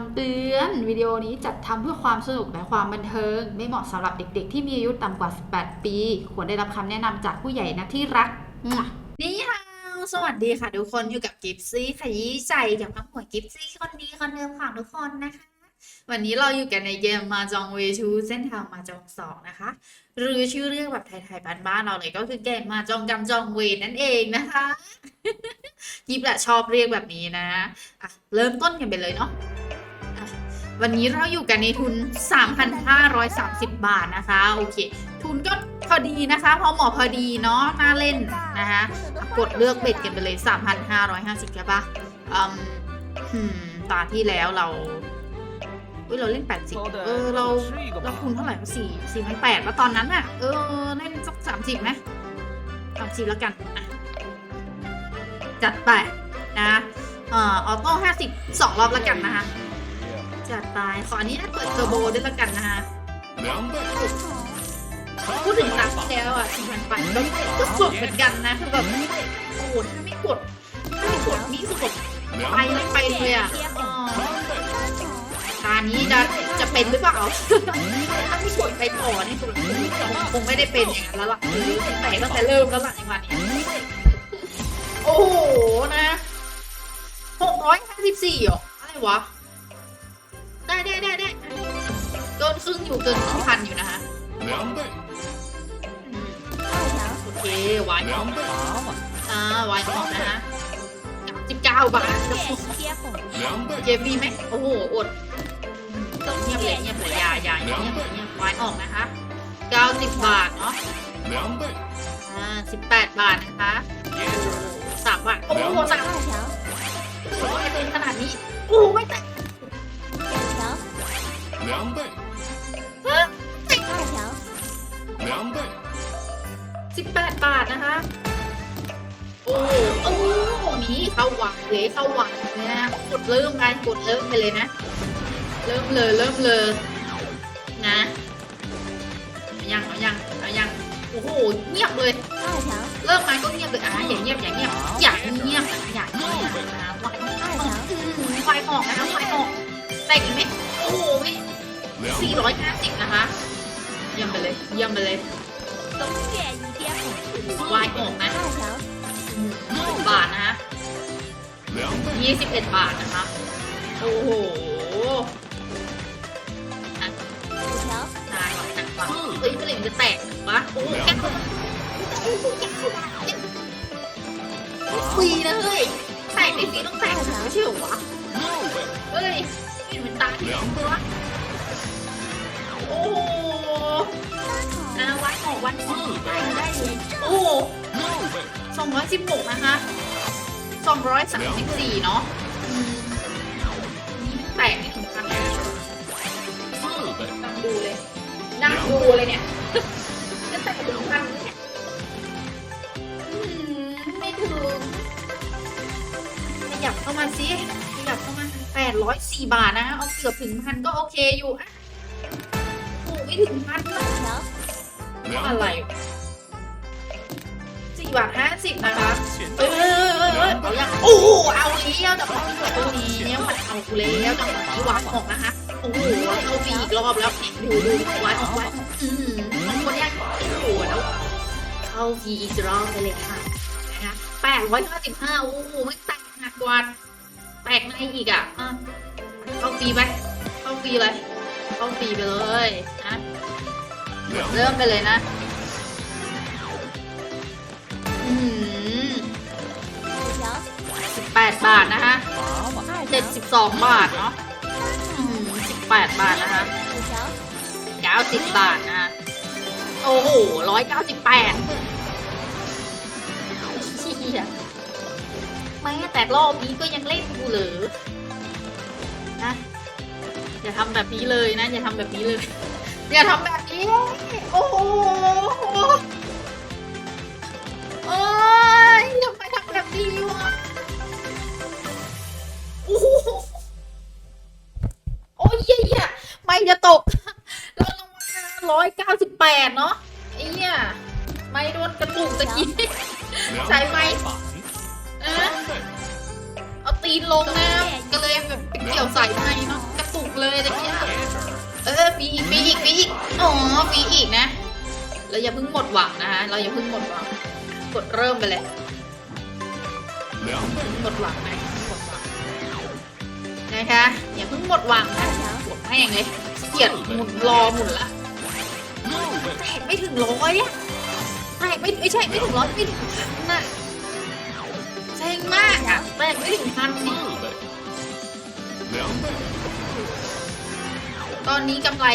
ำเตือนวิดีโอนี้จัดทำเพื่อความสนุกและความบันเทิง ไม่เหมาะสำหรับเด็กๆ ที่มีอายุต่ำกว่า 18 ปี ควรได้รับคำแนะนำจากผู้ใหญ่นะที่รัก นี่ค่ะ สวัสดีค่ะทุกคนอยู่กับกิฟซี่ขยี้ใจกับน้ำหัวกิฟซี่คนดีคนเดิมของทุกคนนะคะ วันนี้เราอยู่กันในเกมมาจองเวชูเส้นทางมาจองสองนะคะ หรือชื่อเรียกแบบไทยๆบ้านๆเราเลยก็คือเกมมาจองกำจองเวนั่นเองนะคะยิบแหละชอบเรียกแบบนี้นะอะเริ่มต้นกันไปเลยเนาะ วันนี้เราอยู่กันในทุน 3,530 บาทนะคะ โอเค ทุนก็พอดีนะคะ พอเหมาะพอดีเนาะ น่าเล่นนะคะอะกดเลือกเบ็ดกันไปเลย 3,550ใช่ปะอืมหืม ตาที่แล้วเราเฮ้ยเราเล่น 80 เออ เรา เราคูณเท่าไหร่วะสี่สี่พันแปดแล้วตอนนั้นอะเออ เล่นสักสามสิบไหมสามสิบแล้วกันอะจัดไปนะ เอ่อ ออโต้ห้าสิบสองรอบแล้วกันนะคะ จัดไปขออันนี้เปิดเทอร์โบด้วยแล้วกันนะคะ两倍，พูดถึงตังที่แล้วอะสี่พันแปดก็ก็สุดเหมือนกันนะคือแบบโอ้โหถ้าไม่กดถ้าไม่กดนี่คือแบบไปเลยไปเลยอะเออตานี้จะจะเป็นหรือเปล่าถ้าไม่กดไปต่อนี่คือคงไม่ได้เป็นอย่างนั้นแล้วล่ะคือแต่ตั้งแต่เริ่มแล้วล่ะในวันนี้โอ้โหนะหกร้อยห้าสิบสี่เหรออะไรวะ ได้ได้ได้ได้เกินครึ่งอยู่เกินครึ่งพันอยู่นะคะ 两倍， อืมโอเควายออก 两倍， อ่าวายออกนะฮะสิบเก้าบาท 两倍， เกมมีไหมโอ้โหอดเงียบเลยเงียบเลยอยาอยาเงียบเงียบเงียบวายออกนะคะเก้าสิบบาทเนาะ 两倍， อ่าสิบแปดบาทนะคะสามบาทโอ้โหสามโอ้โหไอเป็นขนาดนี้โอ้โหไม่ หวังเลยเข้าหวังเลยนะกดเริ่มไปกดเริ่มไปเลยนะ เริ่มเลยเริ่มเลยนะเอายังเอายังเอายังโอ้โหเงียบเลยเริ่มมาก็เงียบเลยอะอย่าเงียบอย่าเงียบอย่าเงียบอะอย่าเงียบนะวายออกวายออกนะคะวายออกแต่อีกไหมโอ้โหไม่两สี่倍，ร้อยห้าสิบนะคะเยี่ยมไปเลยเยี่ยมไปเลยวายออกนะ 21 บาทนะคะ โอ้โหตายหนักกว่าเฮ้ยกระดิ่งจะแตกวะโอ้ยแก๊กฟรีนะเฮ้ย ใส่ในฟรีต้องแตกไม่ใช่หรอวะ เฮ้ยเหมือนตาที่ตัวโอ้โหาไว้ออกวันที่ได้ได้เลยโอ้สองร้อยสิบหกนะคะ องร้อยสามสิบสี่เนาะแตกไม่ถึงพันดังดูเลยดังดูเลยเนี่ยก็แตกถึงพันเนี่ยไม่ถึงขยับเข้ามาสิขยับเข้ามาแปดร้อยสี่บาทนะ เอาเกือบถึงพันก็โอเคอยู่อะถูกไม่ถึงพันเลยเนาะอะไร สี่บาทห้าสิบนะคะ钱เออเออเออเออเอายังโอ้โหเอาเลี้ยวแต่พอเปิดตรงนี้เนี่ยมันเอากูแล้วจังหวะนี้วางออกนะคะโอ้โหเข้าปีอีกรอบแล้วดูดูวางออกไว้อืมบางคนเนี่ยโอ้โหแล้วเข้าปีอีกรอบไปเลยค่ะนะคะแปดร้อยห้าสิบห้าโอ้โหไม่แตกหนักกว่าแตกในอีกอะอะเข้าปีไหมเข้าปีเลยเข้าปีไปเลยนะ两เริ่มไปเลยนะอืม สิบแปดบาทนะคะเจ็ดสิบสองบาทเนาะอืมสิบแปดบาทนะคะเก้าสิบบาทนะคะโอ้โหร้อยเก้าสิบแปดเชี่ยแม้แต่รอบนี้ก็ยังเล่นกูเหรอนะอย่าทำแบบนี้เลยนะ อย่าทำแบบนี้เลย อย่าทำแบบนี้ โอ้โห โอ้ยทำไมทำแบบนี้วะโอ้โหโอ้ยเหี้ยไม่จะตก เราลงมาร้อยเก้าสิบแปดเนาะไอ้เนี่ยไม่โดนกระตุกตะกี้ใช่ไหมนะเอาตีนลงนะก็เลยแบบเกี่ยวใส่ยไฟเนาะกระตุกเลยตะกี้เออปีอีกปีอีกปีอีกอ๋อปีอีกนะเราอย่าเพิ่งหมดหวังนะคะเราอย่าเพิ่งหมดหวัง กดเริ่มไปเลย หมดหวังไหมหมดหวันะคะอย่าเพิ่งหมดหวังนะหมดแม่งไลเกียดหมุนรอหมุนละแตกไม่ถึงร้อยอะแตกไม่ไม่ใช่ไม่ถึงร้อยไม่ถึงพันน่ะเซ็งมากอะแตกไม่ถึงพันนี่ตอนนี้กำไร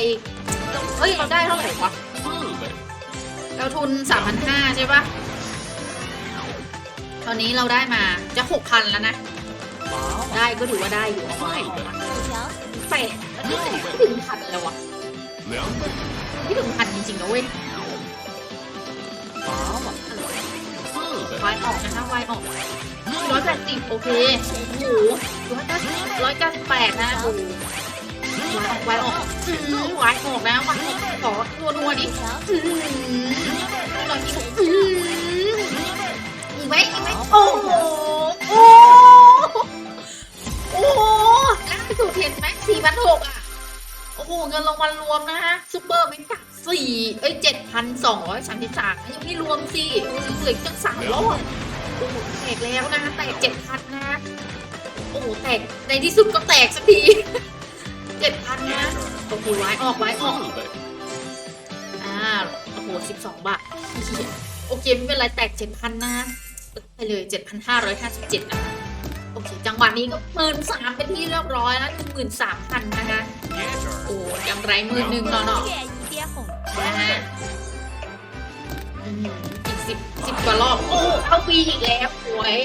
เฮ้ยเราได้เท่าไหร่วะเราทุนสามพันห้าใช่ปะ ตอนนี้เราได้มาจะหกพันแล้วนะ ได้ก็ถือว่าได้อยู่ใช่แปดถึงพันแล้วอะที่ถึงพันจริงๆนะเว้ยไวออกนะคะไวออกร้อยแปดสิบโอเคโอ้ร้อยเก้าสิบร้อยเก้าสิบแปดนะโอ้ายออกวายออกนะไวออกขอนัวนัวดีจร้อยกิโลอื ไหมอีกไหมโอ้โหโอ้โหโอ้โหล่าสุดเห็นไหมสี่พันหกอะ โอ้โห เงินรางวัลรวมนะฮะซูเปอร์เมกะสี่เอ้ยเจ็ดพันสองร้อยสามสิบสามยังไม่รวมสิเหลือตั้งสามรอบโอ้โหแตกแล้วนะแตกเจ็ดพันนะ โอ้โหแตกในที่สุดก็แตกสักทีเจ็ดพันนะโอ้โหไว้ออกไว้ออก四倍，อ่าโอ้โหสิบสองบาทเหี้ยโอเคไม่เป็นไรแตกเจ็ดพันนะ ไปเลยเจ็ดพันห้าร้อยห้าสิบเจ็ดนะคะโอเค จังหวะนี้ก็หมื่นสามเป็นที่เรียบร้อยแล้วหมื่นสามพันนะคะ โอ้กำไรหมื่นหนึ่งเนาะเนาะนะฮะอืมอีกสิบสิบกว่ารอบ โอ้เข้าปีอีกแล้วสวย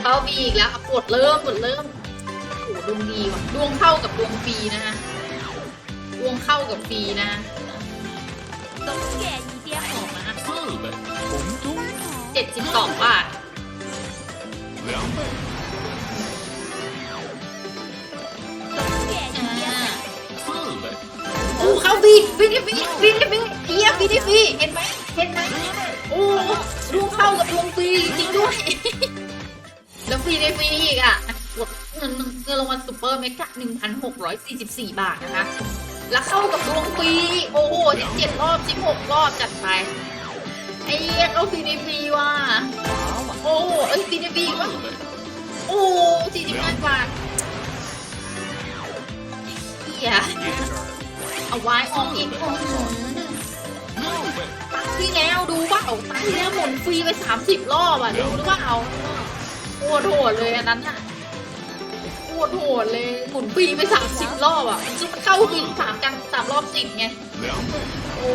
เข้าปีอีกแล้วอะกดเริ่มกดเริ่มโอ้ดวงดีว่ะดวงเข้ากับดวงฟรีนะฮะดวงเข้ากับฟรีนะออก สองบาทอู้เข้าบีบีดิบีบีฟรีเฮียบีฟรีเห็นไหมเห็นไหมอู้ดวงเข้ากับดวงฟรีจริงด้วย แล้วฟรีไดฟรีอีกอะกดเงินเงินรางวัลซูเปอร์เมกะหนึ่งพันหกร้อยสี่สิบสี่บาทนะคะ แล้วเข้ากับดวงฟรีโอ้โหที่เจ็ดรอบสิบหกรอบจัดไป ไอ้เอ็กยเอาซีดีพีว่ะโอ้เอ้ยซีดีพีว่ะโอ้สี่สิบห้าบาทเหี้ยเอาไว้ออกอีกคนที่แล้วดูว่าเาตังที่แล้วหมุนฟรีไปสามสิบรอบอะดูหรือว่าเอาโคตรโหดเลยอันนั้นอะโคตรโหดเลยหมุนฟรีไปสามสิบรอบอะซึ่งเข้าคืนสามกันสามรอบติดไงโอ้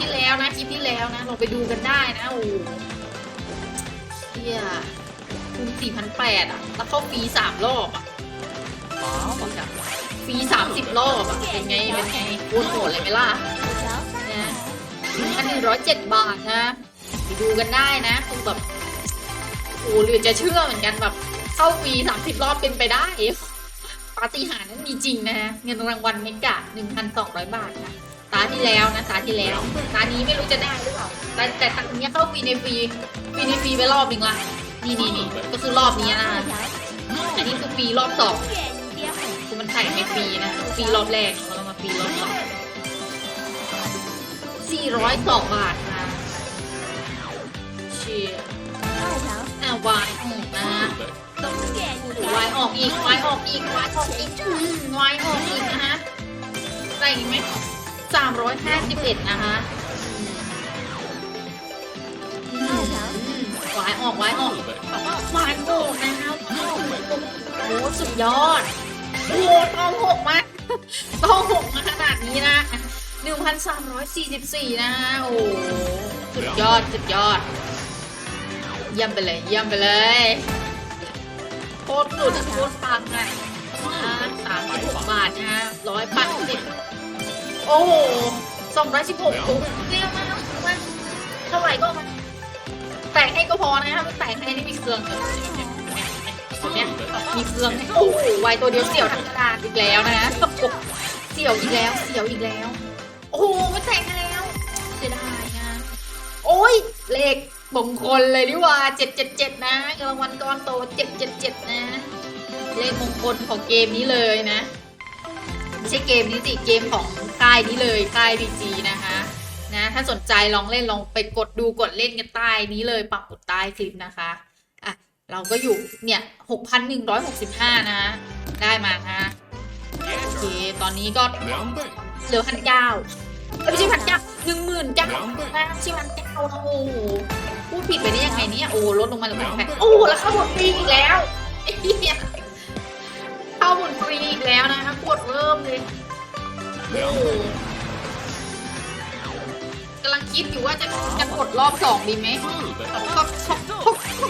ที่แล้วนะคลิปที่แล้วนะลองไปดูกันได้นะโอ้เฮียคูณสี่พันแปดอะ แล้วเข้าฟรีสามรอบอะฟรีสามสิบรอบอะ เป็นไง เป็นไงโคตรโหดเลยไหมล่ะนะอันหนึ่งร้อยเจ็ดบาทนะไปดูกันได้นะคือแบบโอ้หลือจะเชื่อเหมือนกันแบบเข้าฟรีสามสิบรอบเป็นไปได้ปาฏิหาริย์นั้นมีจริงนะฮะเงินรางวัลเมกะหนึ่งพันสองร้อยบาทนะ ตาที่แล้วนะตาที่แล้ว ตานี้ไม่รู้จะได้หรือเปล่าแต่แต่ตาเนี้ยเข้าฟรีในฟรีฟรีในฟรีไปรอบหนึ่งละนี่นี่นี่ก็คือรอบนี้นะอันนี้คือฟรีรอบสองคือมันใส่ในฟรีนะฟรีรอบแรกแล้วมาฟรีรอบสองสี่ร้อยสองบาทนะเชียร์อะวายออกนะ，วายออกอีกวายออกอีกวายออกอีกวายออกอีกนะฮะใส่อีกไหม สามร้อยห้าสิบเอ็ดนะคะวายออกวายออก四倍，วายออกนะครับโอ้สุดยอดโอ้โหทองหกมากทองหกมาขนาดนี้นะหนึ่งพันสามร้อยสี่สิบสี่นะฮะโอ้สุดยอดสุดยอดเยี่ยมไปเลยเยี่ยมไปเลยโคตรสุดโคตรปังอะสามสิบหกบาทนะฮะร้อยปันสิบ โอ้โหสองร้อยสิบหกปุ๊บเรียกมากว่าเท่าไหร่ก็เอามาแต่งให้ก็พอนะครับแต่งให้นี่มีเครื่องเลยคนเนี้ยมีเครื่องให้โอ้โหไวตัวเดียวเสี่ยวทั้งกระดานอีกแล้วนะโอ้โหเสี่ยวอีกแล้วเสี่ยวอีกแล้ว โอ้โหไม่แต่งให้แล้วเสียดายนะ โอ้ยเลขมงคลเลยดิว่าเจ็ดเจ็ดเจ็ดนะเงินรางวัลก้อนโตเจ็ดเจ็ดเจ็ดนะ เลขมงคลของเกมนี้เลยนะ ไม่ใช่เกมนี้สิเกมของค่ายนี้เลยค่ายดีจีนะคะนะถ้าสนใจลองเล่นลองไปกดดูกดเล่นกันใต้นี้เลยปักกดใต้คลิปนะคะอะเราก็อยู่เนี่ยหกพันหนึ่งร้อยหกสิบห้านะคะได้มาฮะโอเคตอนนี้ก็เหลือพันเก้าไม่ใช่พันเก้าหนึ่งหมื่นเก้าไม่ใช่พันเก้านะโอ้โหพูดผิดไปได้ยังไงเนี่ยโอ้ลดลงมาเหลือพันแปดโอ้แล้วเข้าหมดปีอีกแล้วาบุญฟรีอีกแล้วนะคะปวดเริ่มเลยกำลังคิดอยู่ว่าจะจะกดรอบสองดีไหมแต่ก็เขา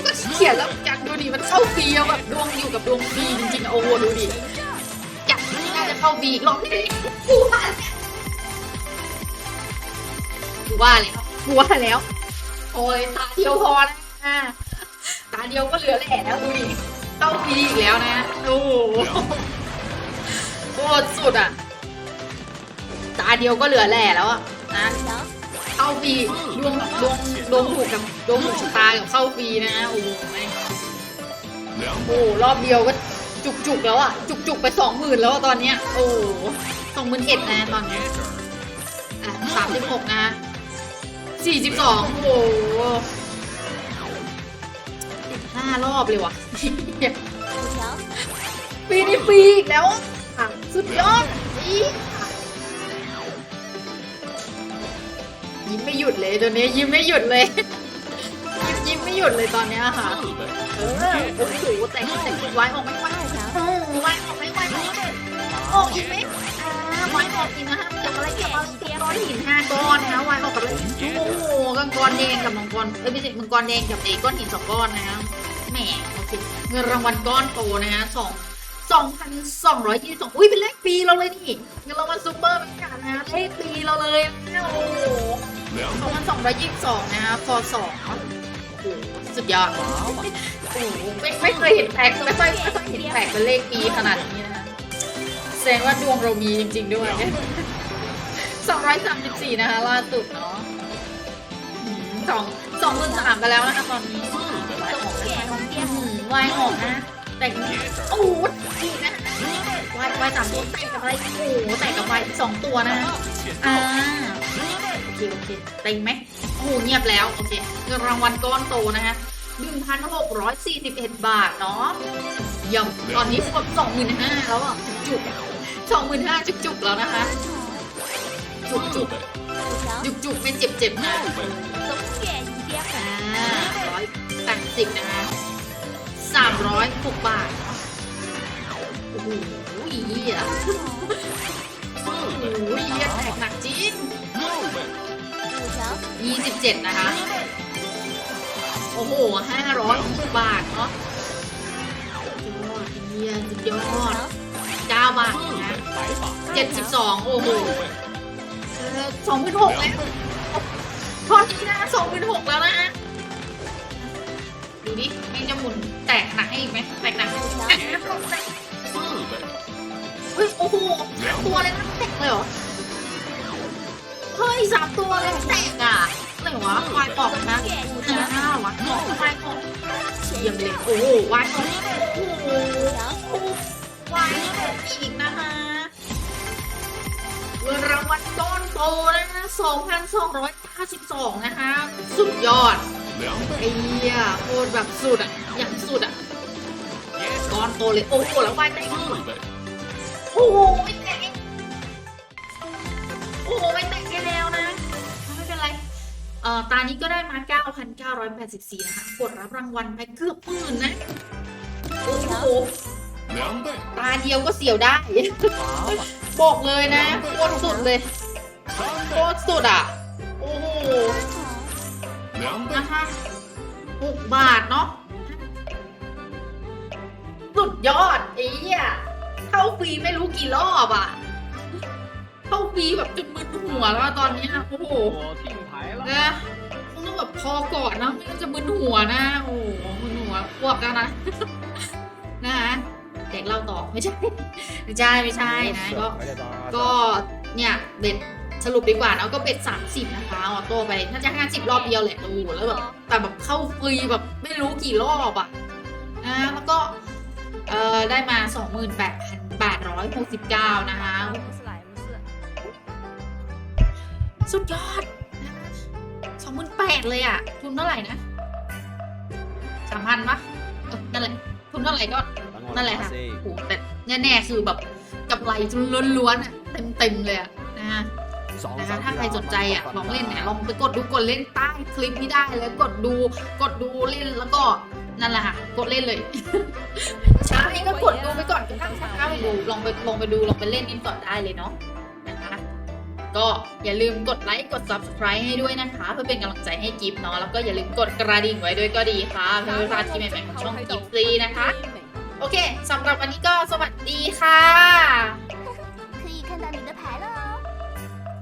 ก็เขียนแล้วจากดูดิมันเข้าฟีอะแบบดวงอยู่กับดวงฟีจริงๆโอ้โหดูดิจากนี่น่าจะเข้าบีรอบนี้กูว่ากูว่าเลยกูว่าแล้วโอ้ยตาเดียวพอแล้วตาเดียวก็เหลือแหล่แล้วดูดิ เข้าฟีอีกแล้วนะ โอ้โหโคตรสุดอะ ตาเดียวก็เหลือแหล่แล้วอะนะเข้าฟรีดวงดวงดวงถูกกับดวงถูกชะตากับเข้าฟรีนะโอ้โหโอ้，โหรอบเดียวก็จุกจุกแล้วอะจุกจุกไปสองหมื่นแล้วอะตอนเนี้ยโอ้สองหมื่นเอ็ดนะตอนเนี้ยอะสามสิบหกนะสี่สิบสองโอ้โหห้ารอบเลยว่ะฟรีนี่ฟรีอีกแล้วอะสุดยอดอียิ้มไม่หยุดเลยตัวนี้ยิ้มไม่หยุดเลยยิ้มยิ้มไม่หยุดเลยตอนเนี้ยค่ะ四倍，เออโอ้โหแต่งแต่งไว้ออกไม่ไหวโอ้ไว้ออกไม่ไหวออกอีกไหมอ่าไว้ออกอีกนะฮะกับอะไรกับอะไรก้อนหินห้าก้อนนะไว้ออกกับอะไรโอ้โหกังกรแดงกับมังกรเอ้ยไม่ใช่มังกรแดงกับไอ้ก้อนหินสองก้อนนะฮะ แหมเอาสิเงินรางวัลก้อนโตนะฮะสองสองพันสองร้อยยี่สิบสองอุ้ยเป็นเลขปีเราเลยนี่เงินรางวัลซูเปอร์เป็นขาดนะเลขปีเราเลยโอ้โหสองพันสองร้อยยี่สิบสองนะฮะพอสองโอ้สุดยอดโอ้โหไม่ไม่เคยเห็นแตกไม่ค่อยไม่ค่อยเห็นแตกเป็นเลขปีขนาดนี้นะะแสดงว่าดวงเรามีจริง ๆ ด้วยสองร้อยสามสิบสี่นะคะล่าสุดเนาะสองสองหมื่นสามไปแล้วนะคะตอนนี้ วายออกนะ แต่งโอ้ยดีนะวายวายสามตัวแต่กับอะไรโอ้แต่กับวายสองตัวนะอ่าโอเคโอเคเต็งไหมโอ้เงียบแล้วโอเคเงินรางวัลก้อนโตนะฮะ1,641 บาทเนาะยังตอนนี้ผมสองหมื่นห้าแล้วอะจุกสองหมื่นห้าจุกจุกแล้วนะคะ จุกจุกจุกจุกไม่เจ็บเจ็บนะร้อยแปดสิบนะคะ สามร้อยหกบาท โอ้โหอีเหี้โอ้โหอีเหี้แตกหนักจริงยี่สิบเจ็ดนะคะ โอ้โหห้าร้อยหกบาทเนาะเยี่ยสุดยอดเก้าบาทนะเจ็ดสิบสองโอ้โหสองพันหกแล้วตอนนี้นะสองพันหกแล้วนะ อีกไหมแตกหนักเฮ้ยโอ้โหตัวอะไรมันแตกเลยเหรอ เฮ้ยสามตัวเลยแตกอะอะไวะวายปอกนะหน้าวะหลอกวายปอกเยี่ยมเลยโอ้โหวายปอกโอ้โหวายปอกอีกนะคะเงินรางวัลต้นโตนะคสองพันสองร้อยห้าสิบสองนะคะ สุดยอดไอียยโคตรแบบสุดอะ อย่างสุดอะ ก้อนโตเลย โอ้โหหลังไฟไม่ขึ้นโอ้โหไม่แตกโอ้โหไม่แตกแล้วนะ ไม่เป็นไร เอ่อ ตานี้ก็ได้มา 9,984 นะคะ กดรับรางวัลไปเกือบหมื่นนะ โอ้โหตาเดียวก็เสียวได้ บอกเลยนะโคตรสุดเลยโคตรสุดอะ โอ้โห นะคะหกบาทเนาะ ยอดไอ้เหี้ยเข้าฟรีไม่รู้กี่รอบอ่ะ เข้าฟรีแบบจนมึนหัวแล้วอะตอนเนี้ยโอ้โห 我定牌了。 นะต้องแบบพอก่อนนะไม่งั้นจะมึนหัวนะ โอ้โหมึนหัวพวกกันนะ นะคะเด็กเล่าต่อไม่ใช่ ไม่ใช่ไม่ใช่นะก็ ก็เนี่ยเบ็ดสรุปดีกว่าเนาะก็เบ็ดสามสิบนะคะออโต้ไปน่าจะห้าสิบรอบเดียวแหละโอ้โหแล้วแบบแต่แบบเข้าฟรีแบบไม่รู้กี่รอบอ่ะนะแล้วก็ เออได้มา 28,869 นะคะ สุดยอดสองหมื่นแปดเลยอะ ทุนเท่าไหร่นะสามพันปะเอนั่นแหละ ทุนเท่าไหร่ก็นั่นแหละค่ะโอ้แต่แน่ๆคือแบบกำไรล้วนๆอะเต็มๆเลยอะนะฮะนะคะถ้าใครสนใจอะลองเล่นเนี่ยลองไปกดดูกดเล่นใต้คลิปนี้ได้แล้วกดดูกดดูเล่นแล้วก็ นั่นแหละค่ะ กดเล่นเลยใช่ก็กดดูไปก่อนถ้าถ้าไปดู ลองไปลองไปดูลองไปเล่นนี่ก่อนได้เลยเนาะนะคะก็อย่าลืมกดไลค์กด subscribe ให้ด้วยนะคะ เพื่อเป็นกำลังใจให้กิฟต์เนาะแล้วก็อย่าลืมกดกระดิ่งไว้ด้วยก็ดีค่ะเพื่อไม่พลาดที่ใหม่ๆของช่องกิฟต์ซีนะคะ โอเคสำหรับวันนี้ก็สวัสดีค่ะ